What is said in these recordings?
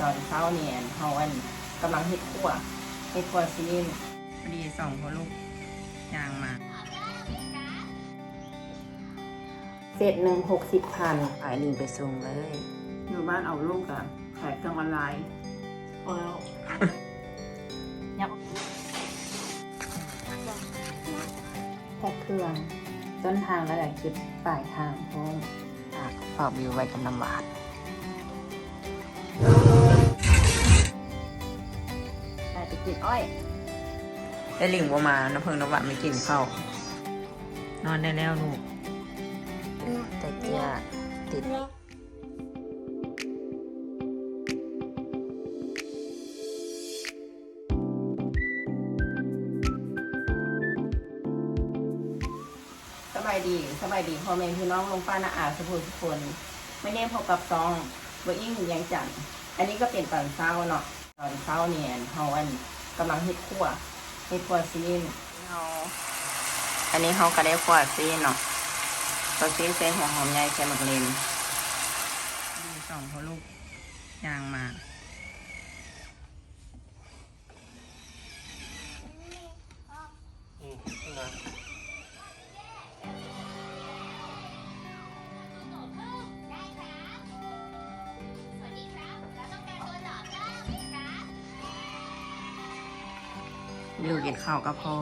ตอนเช้าเนี่ยเฮาอันกำลังเฮ็ดครัวเฮ็ดครัวซีนพอดีสองพ่อลูกย่างมาเศษหนึ่งหกสิบพันขายลิงไปส่งเลย อยู่บ้านเอาลูกอะขายเครื่องออนไลน์พอแล้วยับแพ็คเครื่องต้นทางแล้วแหละคิดปลายทางพร้อมฝากฝากวิวไว้กับน้ำหวาน กินอ้อยได้ลิงว่ามาน้ำเพิงน้ำหวานไม่กินข้าวนอนได้แล้วลูกแต่เจียติดสบายดีสบายดีพ่อแม่พี่น้องลงป้านาอาสุภูทุกคนไม่ได้พบกับซองว่าอิ่งยังจันทร์อันนี้ก็เป็นตอนเช้าเนาะตอนเช้าเนี่ยเฮาอัน กำลังเฮ็ดครัวเฮ็ดครัวซีนเฮาอันนี้เฮาก็ได้ครัวซีนเนาะครัวซีนใส่หัวหอมใหญ่ใส่หมักเลนดูสองพ่อลูกย่างมา อยู่กินข้าวก็พอ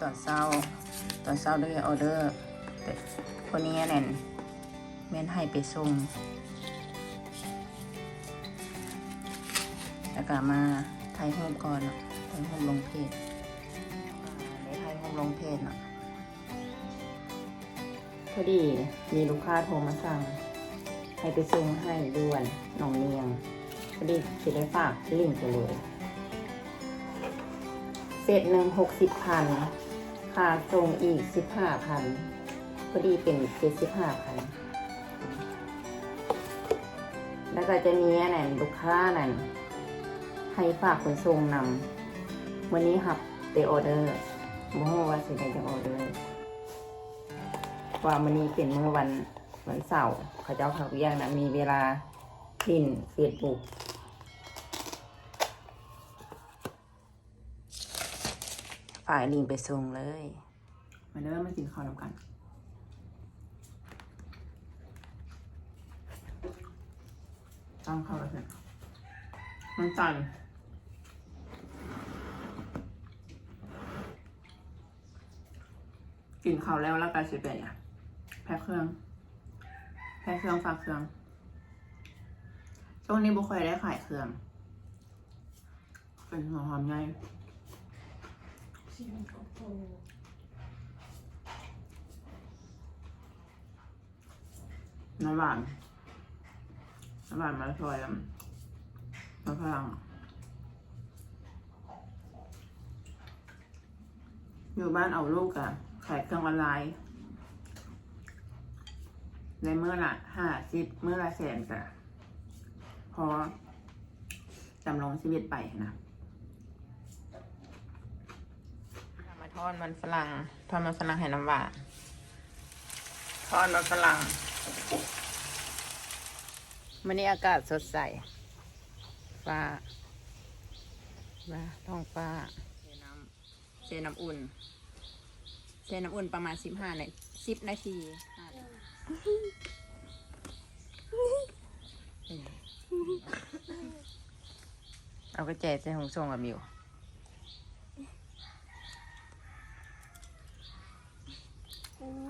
ตอนเช้าตอนเช้าด้วยออเดอร์แต่คนนี้เนี่ยแม่นให้ไปส่งแล้วก็มาไทยโฮมก่อนเนาะไทยโฮมลงเพจอ่าได้ไทยโฮมลงเพจนะพอดีมีลูกค้าโทรมาสั่ง ให้ไปส่งให้ด่วนหนองเนียงพอดีจะได้ฝากลิงก์ไปเลย เศษหนึ่งหกสิบพันค่าส่งอีกสิบห้าพันพอดีเป็นเจ็ดสิบห้าพันแล้วก็จะมีอันนั้นลูกค้านั่นให้ฝากขนส่งนำวันนี้หับเตออเดอร์บ่ฮู้ว่าสิได้จะออเดอร์ว่าวันนี้เป็นเมื่อวันวันเสาร์เขาเจ้าเขาเรียกนะมีเวลาลินเฟซบุ๊ก ฝ่ายลิงไปส่งเลยมาเริ่มมากินข้าวแล้วกันต้องข้าแล้วสิมันสั่นกินข้าวแล้วแล้วกันสิเป็นอะแพ็คเครื่อง แพ็คเครื่องฝากเครื่อง ช่วงนี้บุคอยได้ขายเครื่อง เป็นหัวหอมใหญ่ น้ำหวานน้ำหวานมาซอยแล้วมะพร้าวอยู่บ้านเอาลูกอะขายเครื่องออนไลน์ในเมื่อละห้าสิบเมื่อละแสนกะพอจำลองชีวิตไปนะ มา ทอดมันฝรั่งทอดมันฝรั่งให้น้ำหวานทอดมันฝรั่งวันนี้อากาศสดใส ฟ้าฟ้าท้องฟ้าเทน้ำเทน้ำอุ่นเทน้ำอุ่นประมาณสิบห้านาสิบนาทีเอากระเจดใส่หงส่งกับมิว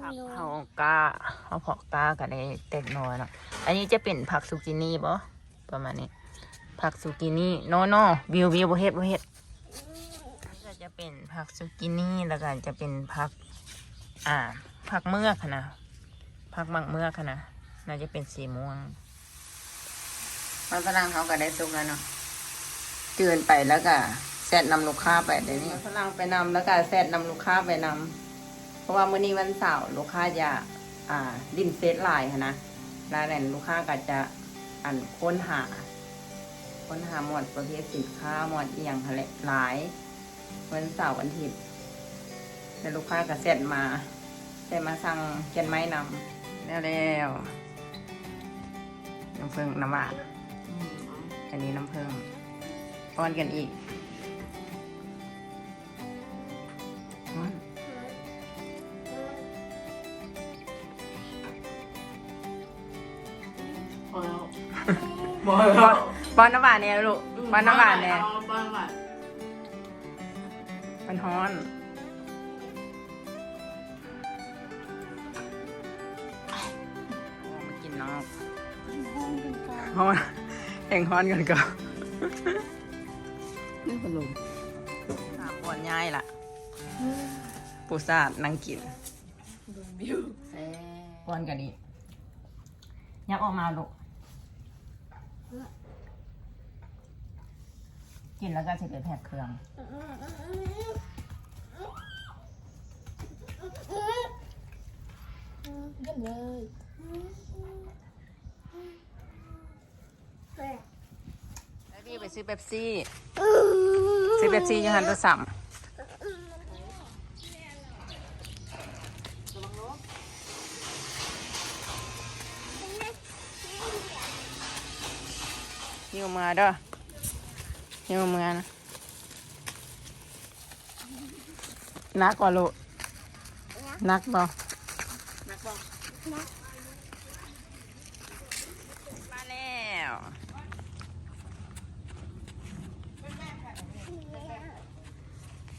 ผักเฮากาเฮาเพาะกากันในเต็กน้อยเนาะอันนี้จะเป็นผักซูกินี่บ่ประมาณนี้ ผักซูกินี่โนโนวิววิวบ่เฮ็ดบ่เฮ็ดก็จะเป็นผักซูกินี่แล้วก็จะเป็นผัก อ่า ผักเมือกนะผักมังเมือกนะน่าจะเป็นสีม่วงมันฝรั่งเขาก็ได้สุกแล้วเนาะเจือนไปแล้วก็แซดนำลูกค้าไปเดี๋ยวนี้ฝรั่งไปนำแล้วก็แซดนำลูกค้าไปนำ เพราะว่ามื้อนี้วันเสาร์ลูกค้าจะอ่าดินเซไลน์หั้นนะแล้วนั่นลูกค้าก็จะอันค้นหา ค้นหาหมวดประเภทสินค้าหมวดเอียงหั่นแหละหลายวันเสาร์วันอาทิตย์แล้วลูกค้าก็เสร็จมาแต่มาสั่งเขียนไม้นำแล้วแล้วน้ำผึ้งน้ำหวานอันนี้น้ำผึ้งป้อนกันอีก ป้อนป้อนน้ำหวานเนี่ยลูกป้อนน้ำหวานเนี่ยเอาป้อนน้ำหวานมันฮ้อน โอ้มากินนอกห้องกันกันฮ้อนแห่งฮ้อนกันก่อนนี่ขนมสามป้อนง่ายล่ะ ปูซาดนั่งกินบิวแซ่ป้อนกันอีกยับออกมาลูก กินแล้วก็จะไปแพ็คเครื่อง เยี่ยมเลยแล้วพี่ไปซื้อเป๊ปซี่ ซื้อเป๊ปซี่อยูฮันตัวสัม ยิวมาเด้อยิวมานะนักกว่าลูกนักบ่นักบอกมาแล้ว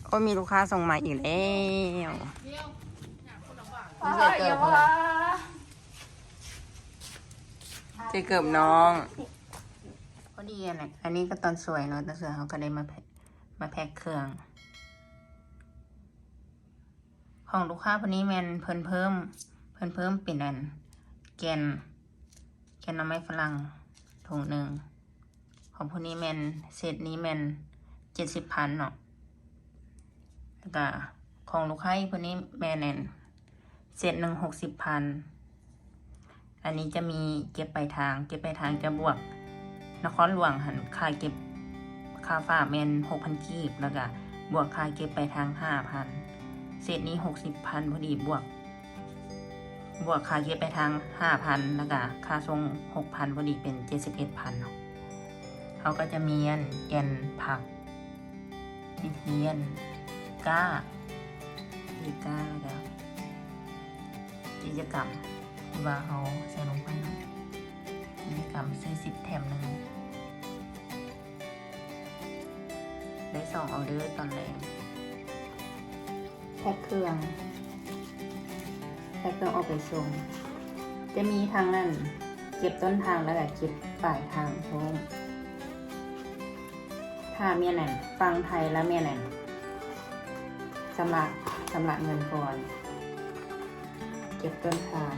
โอ้ยมีลูกค้าส่งมาอีกแล้วใส่เกลือพอเจะเกือบน้อง พอดีอันนี้อันนี้ก็ตอนสวยเนาะตอนสวยเขาก็ได้มาแพ็คมาแพ็คเครื่อง ของลูกค้าคนนี้แมนเพิ่นเพิ่ม เพิ่นเพิ่มเป็นอันแกนแกนน้ำไม้ฝรั่งถุงหนึ่งของพวกนี้แมนเซตนี้แมนเจ็ดสิบพันเนาะแล้วก็ของลูกค้าอีกคนนี้แมนแนนเซตหนึ่งหกสิบพันอันนี้จะมีเก็บปลายทาง เก็บปลายทางจะบวก นครหลวงหันค่าเก็บค่าฝ้าแมนหกพันกีบแล้วก็บวกค่าเก็บไปทางห้าพันเศษนี้หกสิบพันพอดีบวก บวกค่าเก็บไปทางห้าพันแล้วก็ค่าทรงหกพันพอดีเป็นเจ็ดสิบเอ็ดพันเขาก็จะมีอันแกนผักมีเทียนก้าอีก้าแล้วก็กิจกรรมว่าเขาใส่ลงไป เนาะกิกรรมซื้อสิบแถมหนึ่งได้สองออเดอร์ตอนแรกแพ็คเครื่องแพ็คเครื่องออกไปส่งจะมีทางนั้นเก็บต้นทางแล้วก็เก็บปลายทางพร้อมถ้าเมียนั่นฟังไทยแล้วเมียนั่นสำหรับสำหรับเงินก่อน เก็บต้นทาง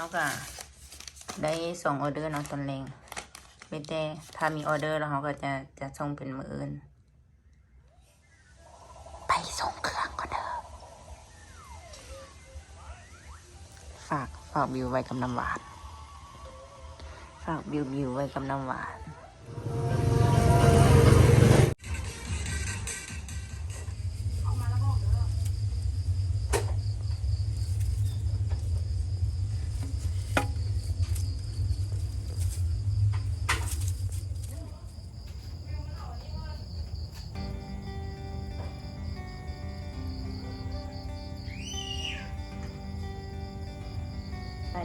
เขาก็ได้ส่งออเดอร์เนาะตอนเรงไม่แต่ถ้ามีออเดอร์แล้วเขาก็จะจะส่งเป็นมืออื่น ไปส่งเครื่องก่อนเด้อฝากฝากบิวไว้กับน้ำหวานฝากบิวบิวไว้กับน้ำหวาน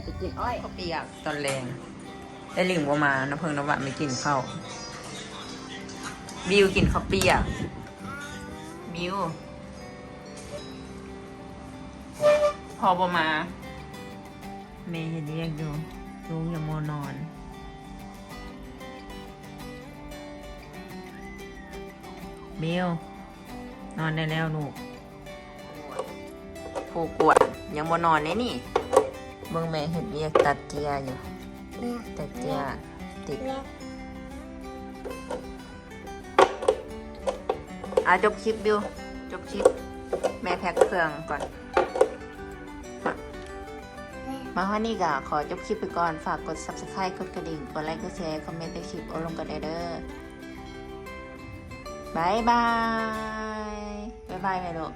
ไปไปกินอ้อยข้าวเปียกตอนแรงได้ลิงว่ามาน้ำเพิงน้ำหวานไม่กินข้าวบิวกินข้าวเปียกบิวพอบมาเมย์เห็นเรียกอยู่ลุงอย่าโมวนอนบิวนอนได้แล้วลูกผู้กวดยังบ่นอนเลยนี่ เบิ่งแม่เห็นเวียกตัดเจียอยู่ตัดเจียติดอะจบคลิปบิวจบคลิป แม่แพ็คเครื่องก่อนมามาวันนี้ก็ขอจบคลิปไปก่อน ฝากกด subscribe กดกระดิ่ง กดไลค์ กดแชร์ คอมเมนต์ในคลิปเอาลงกันได้เด้อบายบายบายไหมลูก